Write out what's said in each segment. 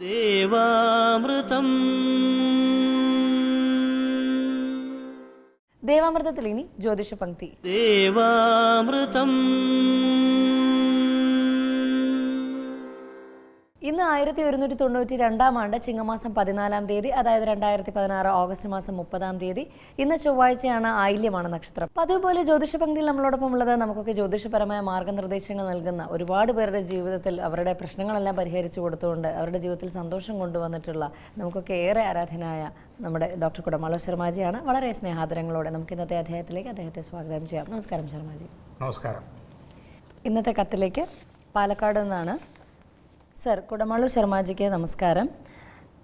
ദേവാമൃതം. ദേവാമൃതത്തിൽ ഇനി ജ്യോതിഷ പങ്ക്തി ദേവാമൃതം. ഇന്ന് ആയിരത്തി ഒരുന്നൂറ്റി തൊണ്ണൂറ്റി രണ്ടാം ആണ്ട് ചിങ്ങമാസം പതിനാലാം തീയതി അതായത് രണ്ടായിരത്തി പതിനാറ് ഓഗസ്റ്റ് മാസം മുപ്പതാം തീയതി ഇന്ന് ചൊവ്വാഴ്ചയാണ് ആയില്യമാണ് നക്ഷത്രം. അതുപോലെ ജ്യോതിഷ പങ്ക്തിയിൽ നമ്മളോടൊപ്പം ഉള്ളത് നമുക്കൊക്കെ ജ്യോതിഷപരമായ മാർഗനിർദ്ദേശങ്ങൾ നൽകുന്ന ഒരുപാട് പേരുടെ ജീവിതത്തിൽ അവരുടെ പ്രശ്നങ്ങളെല്ലാം പരിഹരിച്ചു കൊടുത്തുകൊണ്ട് അവരുടെ ജീവിതത്തിൽ സന്തോഷം കൊണ്ടുവന്നിട്ടുള്ള നമുക്കൊക്കെ ഏറെ ആരാധനായ നമ്മുടെ ഡോക്ടർ കുടമാളൂർ ശർമാജിയാണ്. വളരെ സ്നേഹാദരങ്ങളോടെ നമുക്ക് ഇന്നത്തെ അദ്ദേഹത്തിലേക്ക് അദ്ദേഹത്തെ സ്വാഗതം ചെയ്യാം. നമസ്കാരം ശർമാജി. നമസ്കാരം. ഇന്നത്തെ കത്തിലേക്ക് പാലക്കാട് നിന്നാണ് സർ കുടമാളൂർ ശർമാജിക്ക് നമസ്കാരം.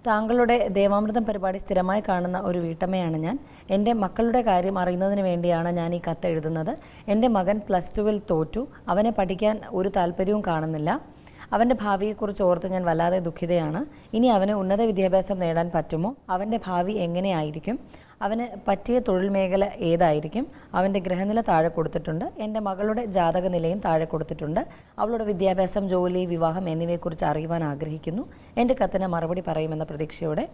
താങ്കളുടെ ദേവാമൃതം പരിപാടി സ്ഥിരമായി കാണുന്ന ഒരു വീട്ടമ്മയാണ് ഞാൻ. എന്റെ മക്കളുടെ കാര്യം അറിയുന്നതിന് വേണ്ടിയാണ് ഞാൻ ഈ കത്ത് എഴുതുന്നത് എന്റെ മകൻ പ്ലസ് ടുവിൽ തോറ്റു. അവനെ പഠിക്കാൻ ഒരു താല്പര്യവും കാണുന്നില്ല. അവന്റെ ഭാവിയെക്കുറിച്ച് ഓർത്ത് ഞാൻ വല്ലാതെ ദുഃഖിതയാണ്. ഇനി അവന് ഉന്നത വിദ്യാഭ്യാസം നേടാൻ പറ്റുമോ? അവന്റെ ഭാവി എങ്ങനെയായിരിക്കും? അവന് പറ്റിയ തൊഴിൽ മേഖല ഏതായിരിക്കും? അവന്റെ ഗ്രഹനില താഴെ കൊടുത്തിട്ടുണ്ട്. എന്റെ മകളുടെ ജാതക നിലയും താഴെ കൊടുത്തിട്ടുണ്ട്. അവളുടെ വിദ്യാഭ്യാസം ജോലി വിവാഹം എന്നിവയെക്കുറിച്ച് അറിയുവാൻ ആഗ്രഹിക്കുന്നു. എന്റെ കത്തിന് മറുപടി പറയുമെന്ന പ്രതീക്ഷയോടെ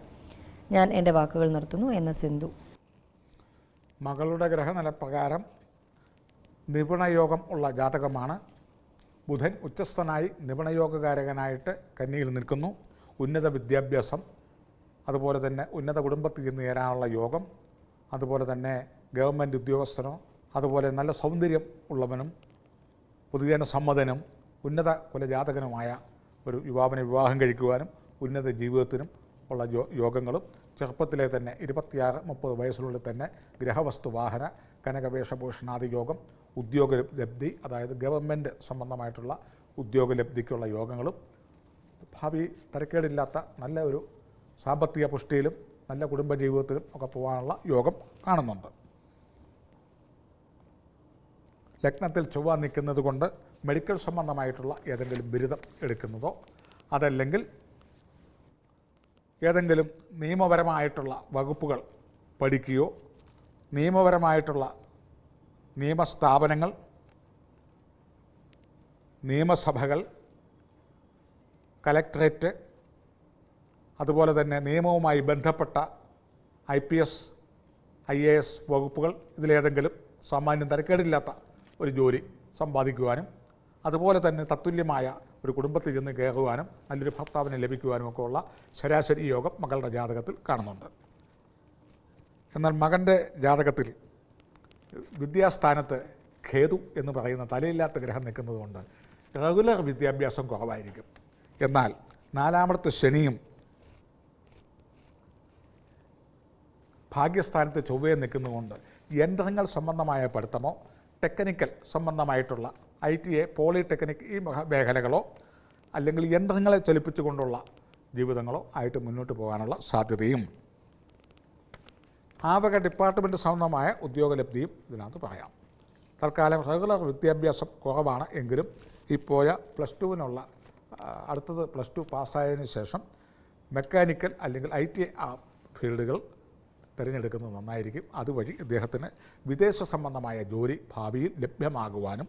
ഞാൻ എന്റെ വാക്കുകൾ നിർത്തുന്നു. എന്ന സിന്ധു. മകളുടെ ഗ്രഹനില പ്രകാരം നിപുണയോഗം ഉള്ള ജാതകമാണ്. ബുധൻ ഉച്ചസ്ഥനായി നിപുണയോഗകാരകനായിട്ട് കന്നിയിൽ നിൽക്കുന്നു. ഉന്നത വിദ്യാഭ്യാസം അതുപോലെ തന്നെ ഉന്നത കുടുംബത്തിൽ നിന്ന് ചേരാനുള്ള യോഗം അതുപോലെ തന്നെ ഗവൺമെന്റ് ഉദ്യോഗസ്ഥനോ അതുപോലെ നല്ല സൗന്ദര്യം ഉള്ളവനും പൊതുജന സമ്മതനും ഉന്നത കുലജാതകനുമായ ഒരു യുവാവിനെ വിവാഹം കഴിക്കുവാനും ഉന്നത ജീവിതത്തിനും ഉള്ള യോഗങ്ങളും ചെറുപ്പത്തിലെ തന്നെ ഇരുപത്തിയാറ് മുപ്പത് വയസ്സിനുള്ളിൽ തന്നെ ഗ്രഹവസ്തു വാഹന കനകവേഷഭൂഷണാദി യോഗം ഉദ്യോഗ ലബ്ധി അതായത് ഗവൺമെന്റ് സംബന്ധമായിട്ടുള്ള ഉദ്യോഗ ലബ്ധിക്കുള്ള യോഗങ്ങളും ഭാവി തരക്കേടില്ലാത്ത നല്ല ഒരു സാമ്പത്തിക പുഷ്ടിയിലും നല്ല കുടുംബജീവിതത്തിലും ഒക്കെ പോകാനുള്ള യോഗം കാണുന്നുണ്ട്. ലഗ്നത്തിൽ ചൊവ്വ നിൽക്കുന്നത് കൊണ്ട് മെഡിക്കൽ സംബന്ധമായിട്ടുള്ള ഏതെങ്കിലും ബിരുദം എടുക്കുന്നതോ അതല്ലെങ്കിൽ ഏതെങ്കിലും നിയമപരമായിട്ടുള്ള വകുപ്പുകൾ പഠിക്കുകയോ നിയമപരമായിട്ടുള്ള നിയമസ്ഥാപനങ്ങൾ നിയമസഭകൾ കലക്ടറേറ്റ് അതുപോലെ തന്നെ നിയമവുമായി ബന്ധപ്പെട്ട I P S I A S വകുപ്പുകൾ ഇതിലേതെങ്കിലും സാമാന്യം തരക്കേടില്ലാത്ത ഒരു ജോലി സമ്പാദിക്കുവാനും അതുപോലെ തന്നെ തത്തുല്യമായ ഒരു കുടുംബത്തിൽ ചെന്ന് കയറുവാനും നല്ലൊരു ഭർത്താവിനെ ലഭിക്കുവാനും ഒക്കെ ഉള്ള ശരാശരി യോഗം മകളുടെ ജാതകത്തിൽ കാണുന്നുണ്ട്. എന്നാൽ മകന്റെ ജാതകത്തിൽ വിദ്യാസ്ഥാനത്ത് ഖേതു എന്ന് പറയുന്ന തലയില്ലാത്ത ഗ്രഹം നിൽക്കുന്നതുകൊണ്ട് റെഗുലർ വിദ്യാഭ്യാസം കുറവായിരിക്കും. എന്നാൽ നാലാമത്തെ ശനിയും ഭാഗ്യസ്ഥാനത്ത് ചൊവ്വയെ നിൽക്കുന്നതുകൊണ്ട് യന്ത്രങ്ങൾ സംബന്ധമായ പഠിത്തമോ ടെക്നിക്കൽ സംബന്ധമായിട്ടുള്ള ഐ ടി എ പോളിടെക്നിക് ഈ മേഖലകളോ അല്ലെങ്കിൽ യന്ത്രങ്ങളെ ചലിപ്പിച്ചുകൊണ്ടുള്ള ജീവിതങ്ങളോ ആയിട്ട് മുന്നോട്ട് പോകാനുള്ള സാധ്യതയും. ആവക ഡിപ്പാർട്ട്മെന്റ് സംബന്ധമായ ഉദ്യോഗലബ്ധിയും ഇതിനകത്ത് പറയാം. തൽക്കാലം റെഗുലർ വിദ്യാഭ്യാസം കുറവാണ് എങ്കിലും ഈ പോയ പ്ലസ് ടുവിനുള്ള അടുത്തത് പ്ലസ് ടു പാസ്സായതിനു ശേഷം മെക്കാനിക്കൽ അല്ലെങ്കിൽ ഐ ടി ഫീൽഡുകൾ തിരഞ്ഞെടുക്കുന്നത് നന്നായിരിക്കും. അതുവഴി ഇദ്ദേഹത്തിന് വിദേശ സംബന്ധമായ ജോലി ഭാവിയിൽ ലഭ്യമാകുവാനും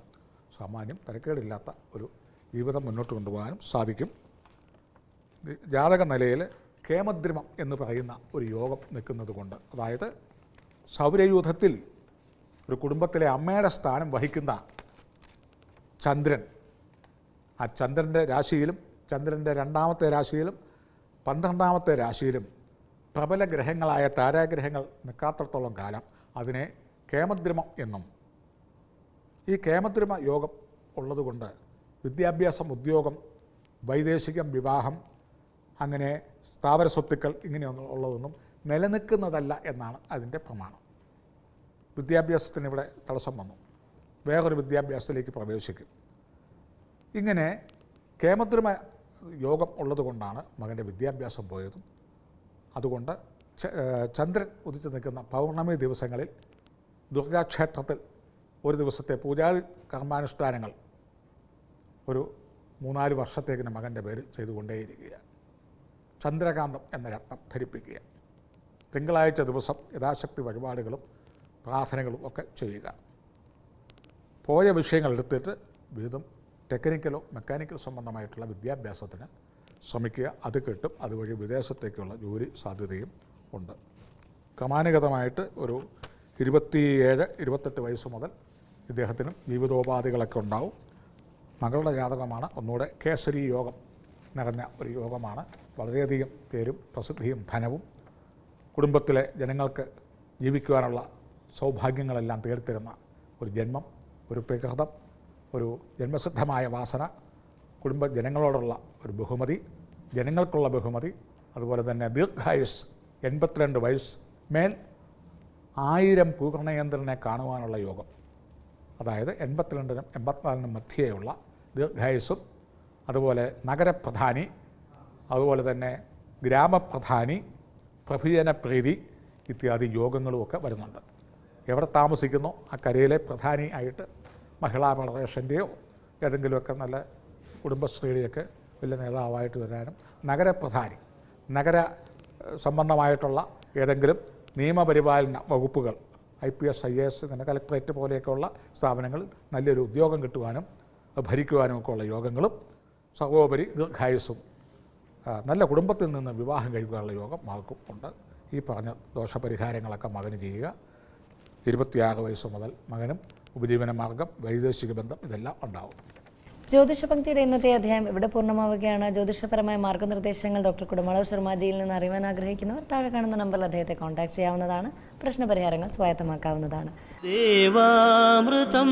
സാമാന്യം തിരക്കേടില്ലാത്ത ഒരു ജീവിതം മുന്നോട്ട് കൊണ്ടുപോകാനും സാധിക്കും. ജാതക നിലയിൽ കേമദ്രിമം എന്ന് പറയുന്ന ഒരു യോഗം നിൽക്കുന്നത് കൊണ്ട് അതായത് സൗരയൂഥത്തിൽ ഒരു കുടുംബത്തിലെ അമ്മയുടെ സ്ഥാനം വഹിക്കുന്ന ചന്ദ്രൻ ആ ചന്ദ്രന്റെ രാശിയിലും ചന്ദ്രന്റെ രണ്ടാമത്തെ രാശിയിലും പന്ത്രണ്ടാമത്തെ രാശിയിലും പ്രബല ഗ്രഹങ്ങളായ താരാഗ്രഹങ്ങൾ നിൽക്കാത്തടത്തോളം കാലം അതിനെ കേമദ്രിമം എന്നും ഈ കേമദ്രിമ യോഗം ഉള്ളതുകൊണ്ട് വിദ്യാഭ്യാസം ഉദ്യോഗം വൈദേശികം വിവാഹം അങ്ങനെ സ്ഥാപന സ്വത്തുക്കൾ ഇങ്ങനെയൊന്നും ഉള്ളതൊന്നും നിലനിൽക്കുന്നതല്ല എന്നാണ് അതിന്റെ പ്രമാണം. വിദ്യാഭ്യാസത്തിന് ഇവിടെ തടസ്സം വന്നു. വേറൊരു വിദ്യാഭ്യാസത്തിലേക്ക് പ്രവേശിക്കും. ഇങ്ങനെ കേമദ്രിമ യോഗം ഉള്ളതുകൊണ്ടാണ് മകന്റെ വിദ്യാഭ്യാസം പോയതും. അതുകൊണ്ട് ചന്ദ്രൻ ഉദിച്ചു നിൽക്കുന്ന പൗർണമി ദിവസങ്ങളിൽ ദുർഗാക്ഷേത്രത്തിൽ ഒരു ദിവസത്തെ പൂജാ കർമാനുഷ്ഠാനങ്ങൾ ഒരു മൂന്നാൽ വർഷത്തേക്കിന് മകന്റെ പേര് ചെയ്തുകൊണ്ടേയിരിക്കുക. ചന്ദ്രകാന്തം എന്ന രത്നം ധരിപ്പിക്കുക. തിങ്കളാഴ്ച ദിവസം യഥാശക്തി വഴിപാടുകളും പ്രാർത്ഥനകളും ഒക്കെ ചെയ്യുക. പോയ വിഷയങ്ങൾ എടുത്തിട്ട് വീതം ടെക്നിക്കലോ മെക്കാനിക്കൽ സംബന്ധമായിട്ടുള്ള വിദ്യാഭ്യാസത്തിന് ശ്രമിക്കുക. അത് കിട്ടും. അതുവഴി വിദേശത്തേക്കുള്ള ജോലി സാധ്യതയും ഉണ്ട്. ക്രമാനുഗതമായിട്ട് ഒരു ഇരുപത്തിയേഴ് ഇരുപത്തെട്ട് വയസ്സ് മുതൽ ഇദ്ദേഹത്തിനും ജീവിതോപാധികളൊക്കെ ഉണ്ടാവും. മകളുടെ ജാതകമാണ് ഒന്നുകൂടെ കേസരി യോഗം നിറഞ്ഞ ഒരു യോഗമാണ്. വളരെയധികം പേരും പ്രസിദ്ധിയും ധനവും കുടുംബത്തിലെ ജനങ്ങൾക്ക് ജീവിക്കുവാനുള്ള സൗഭാഗ്യങ്ങളെല്ലാം തേടിത്തരുന്ന ഒരു ജന്മം ഒരു പ്രകൃതം ഒരു ജന്മസിദ്ധമായ വാസന കുടുംബ ജനങ്ങളോടുള്ള ഒരു ബഹുമതി ജനങ്ങൾക്കുള്ള ബഹുമതി അതുപോലെ തന്നെ ദീർഘായുസ് എൺപത്തിരണ്ട് വയസ്സ് മേൽ ആയിരം പൂർണയന്ത്രനെ കാണുവാനുള്ള യോഗം. അതായത് എൺപത്തിരണ്ടിനും എൺപത്തിനാലിനും മധ്യേയുള്ള ദീർഘായുസും അതുപോലെ നഗരപ്രധാനി അതുപോലെ തന്നെ ഗ്രാമപ്രധാനി പ്രഭുജനപ്രീതി ഇത്യാദി യോഗങ്ങളുമൊക്കെ വരുന്നുണ്ട്. എവിടെ താമസിക്കുന്നു? ആ കരയിലെ പ്രധാനി ആയിട്ട് മഹിളാ ഫെഡറേഷന്റെയോ ഏതെങ്കിലുമൊക്കെ നല്ല കുടുംബശ്രീയുടെയൊക്കെ വലിയ നേതാവായിട്ട് വരാനും നഗരപ്രധാനി നഗര സംബന്ധമായിട്ടുള്ള ഏതെങ്കിലും നിയമപരിപാലന വകുപ്പുകൾ I P S I S അങ്ങനെ കലക്ട്രേറ്റ് പോലെയൊക്കെയുള്ള സ്ഥാപനങ്ങളിൽ നല്ലൊരു ഉദ്യോഗം കിട്ടുവാനും ഭരിക്കുവാനും ഒക്കെ ഉള്ള യോഗങ്ങളും സർവോപരി ദീർഘായുസ്സും നല്ല കുടുംബത്തിൽ നിന്ന് വിവാഹം കഴിക്കാനുള്ള യോഗം മകൾക്കും ഉണ്ട്. ഈ പറഞ്ഞ ദോഷപരിഹാരങ്ങളൊക്കെ മകന് ചെയ്യുക. ഇരുപത്തിയാറ് വയസ്സ് മുതൽ മകനും ഉപജീവന മാർഗം വൈദേശിക ബന്ധം ഇതെല്ലാം ഉണ്ടാവും. ജ്യോതിഷ പങ്ക്തിയുടെ ഇന്നത്തെ അധ്യായം ഇവിടെ പൂർണമാവുകയാണ്. ജ്യോതിഷപരമായ മാർഗനിർദ്ദേശങ്ങൾ ഡോക്ടർ കുടുംബളവ് ശർമാജിയിൽ നിന്ന് അറിയാൻ ആഗ്രഹിക്കുന്നവർ താഴെ കാണുന്ന നമ്പറിൽ അദ്ദേഹത്തെ കോൺടാക്ട് ചെയ്യാവുന്നതാണ്. പ്രശ്നപരിഹാരങ്ങൾ സ്വായത്തമാക്കാവുന്നതാണ്. ദേവാമൃതം